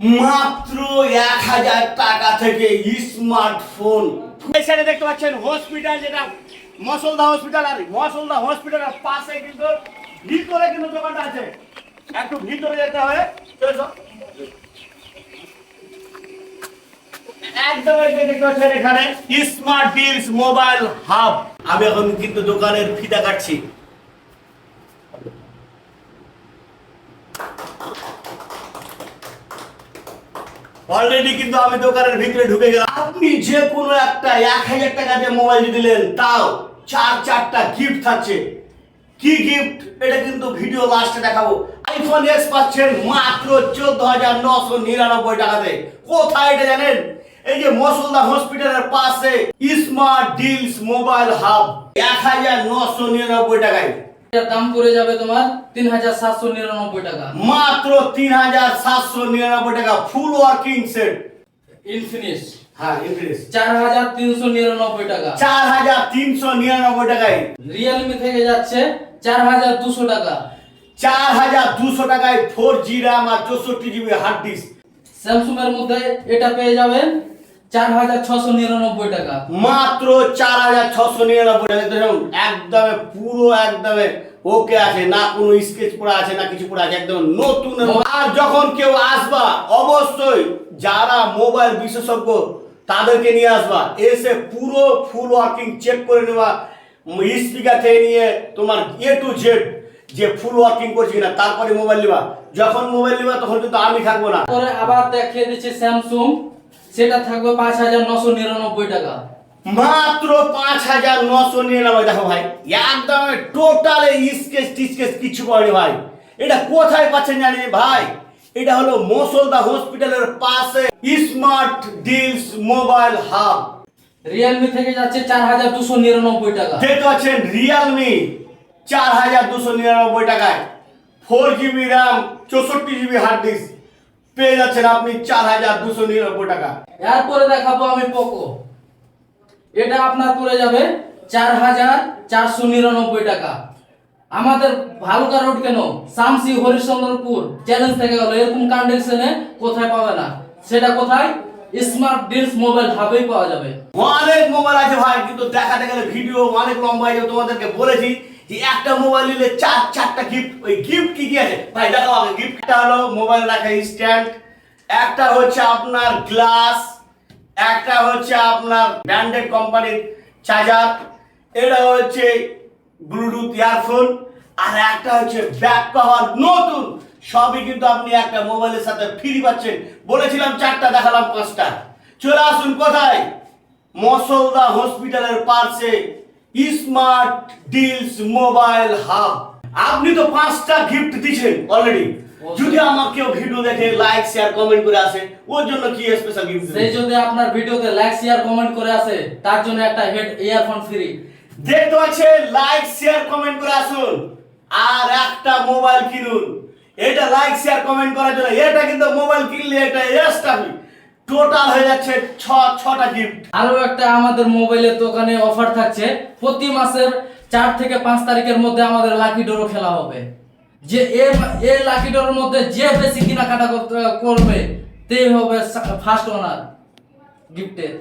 মাত্র এক হাজার টাকা থেকে স্মার্টফোন। সাইডে দেখতে পাচ্ছেন হসপিটাল যেটা মসলদা হসপিটাল আর মসলদা হসপিটালের পাশে কিন্তু ভিতরে কিন্তু দোকানটা আছে। একটু ভিতরে যেতে হবে এখানে স্মার্ট ডিলস মোবাইল হাব আমি এখন কিন্তু দোকানের ফিতা কাটছি। অলরেডি কিন্তু আমি দোকানের ভিতরে ঢুকে গেলাম। আপনি যে কোনো একটা এক হাজার টাকা দিয়ে মোবাইল দিলেন, তাও চার, চারটা গিফট থাকছে। কি গিফট এটা কিন্তু ভিডিও লাস্টে দেখাবো। আইফোন এক্স পাচ্ছেন মাত্র চোদ্দ হাজার নশো নিরানব্বই টাকাতে। কোথায় এটা জানেন? এই যে মসলদা হসপিটালের পাশে স্মার্ট ডিলস মোবাইল হাব এক হাজার নশো নিরানব্বই টাকায়। দাম পড়ে যাবে তোমার তিন হাজার সাতশো নিরানব্বই টাকা। মাত্র তিন হাজার সাতশো নিরানব্বই টাকা ফুল ওয়ার্কিং সেট ইনফিনিশ হ্যাঁ ইন্টারেস্ট চার হাজার তিনশো নিরানব্বই টাকা। চার হাজার তিনশো নিরানব্বই টাকায়। রিয়েলমি থেকে যাচ্ছে চার হাজার দুশো টাকা। চার হাজার দুশো টাকায় ফোর জি র্যাম আর চৌষট্টি জিবি হার্ড ডিস্ক স্যামসুং এর মধ্যে এটা পেয়ে যাবেন চার হাজার ছশো নিরানব্বই টাকা। মাত্র চার হাজার ছশো নিরানব্বই টাকা। দেখুন একদমে পুরো একদমে ওকে আছে। না কোনো স্কেচ পড়া আছে না কিছু পড়া আছে একদম নতুন। আর যখন কেউ আসবা অবশ্যই যারা মোবাইল বিশেষজ্ঞ তাদেরকে নিয়ে আসবা। এসে পুরো ফুল ওয়ার্কিং চেক করে নেওয়া। স্পিকার থেকে নিয়ে তোমার এ টু জেড যে ফুল ওয়ার্কিং করছে কিনা তারপরে মোবাইল নেবা। যখন মোবাইল নেবা তখন কিন্তু আমি থাকব না। পরে আবার দেখিয়ে দিচ্ছে স্যামসুং সেটা থাকবে পাঁচ হাজার নশো নিরানব্বই টাকা। মাত্র পাঁচ হাজার নশো নিরানব্বই দেখো ভাই একদম টোটালে স্কেচ টিস্কেচ কিছু করেনি ভাই। এটা কোথায় পাচ্ছেন জানি ভাই? এটা হলো মোসলদা হসপিটালের পাশে smart deals mobile hub. Realme থেকে যাচ্ছে চার হাজার দুশো নিরানব্বই টাকা। দেখতে পাচ্ছেন রিয়েলমি চার হাজার দুশো নিরানব্বই টাকায়। ফোর জিবি র্যাম চৌষট্টি জিবি হার্ড ডিস্ক পেয়ে যাচ্ছেন আপনি চার হাজার দুশো নিরানব্বই টাকা। এরপরে দেখাবো আমি পোকো। এটা আপনার পড়ে যাবে চার হাজার চারশো নিরানব্বই টাকা। আমাদের ভালুকা রোড কেন? শামসি হরিশ্চন্দ্রপুর চ্যালেঞ্জ থেকে গেল। এরকম কন্ডিশনে কোথায় পাবে না? সেটা কোথায়? স্মার্ট ডিলস মোবাইল হাবেই পাওয়া যাবে। অনেক মোবাইল আছে ভাই কিন্তু দেখাতে গেলে ভিডিও অনেক লম্বা হয়ে যাবে। তোমাদেরকে বলেছি যে একটা মোবাইল নিলে চার, চারটা গিফট ওই গিফট কি কি আছে? ভাই দেখো আগে গিফটটা হলো মোবাইল রাখা স্ট্যান্ড একটা হচ্ছে আপনার গ্লাস একটা হচ্ছে আপনার ব্র্যান্ডেড কোম্পানির চার্জার এটা হচ্ছে ব্লুটুথ ইয়ারফোন আর একটা হচ্ছে ব্যাক কভার নতুন। সবই কিন্তু আপনি একটা মোবাইলের সাথে ফ্রি পাচ্ছেন। বলেছিলাম চারটা, দেখালাম পাঁচটা। চলে আসুন কোথায়? মসলদা হসপিটালের পাশে স্মার্ট ডিলস মোবাইল হাব। আপনি তো পাঁচটা গিফট দিয়েছেন অলরেডি যদি আমার কেউ ভিডিও দেখে লাইক শেয়ার কমেন্ট করে আসে ওর জন্য কি স্পেশাল গিফট সেই যদি আপনার ভিডিওতে লাইক শেয়ার কমেন্ট করে আসে তার জন্য একটা হেড ইয়ারফোন ফ্রি দেখতে পাচ্ছেন? লাইক শেয়ার কমেন্ট করে আসুন। আর একটা মোবাইল কিনুন। এটা লাইক শেয়ার কমেন্ট করার জন্য এটা কিন্তু মোবাইল কিনলে এটা এক্সট্রা টোটাল হয়ে যাচ্ছে ছ, ছটা গিফট আরও একটা আমাদের মোবাইলের দোকানে অফার থাকছে। প্রতি মাসের চার থেকে পাঁচ তারিখের মধ্যে আমাদের লাকি ডোরও খেলা হবে। যে এ লাকি ডোরের মধ্যে যে বেশি কেনাকাটা করবে, তেই হবে ফার্স্ট ওনার গিফটের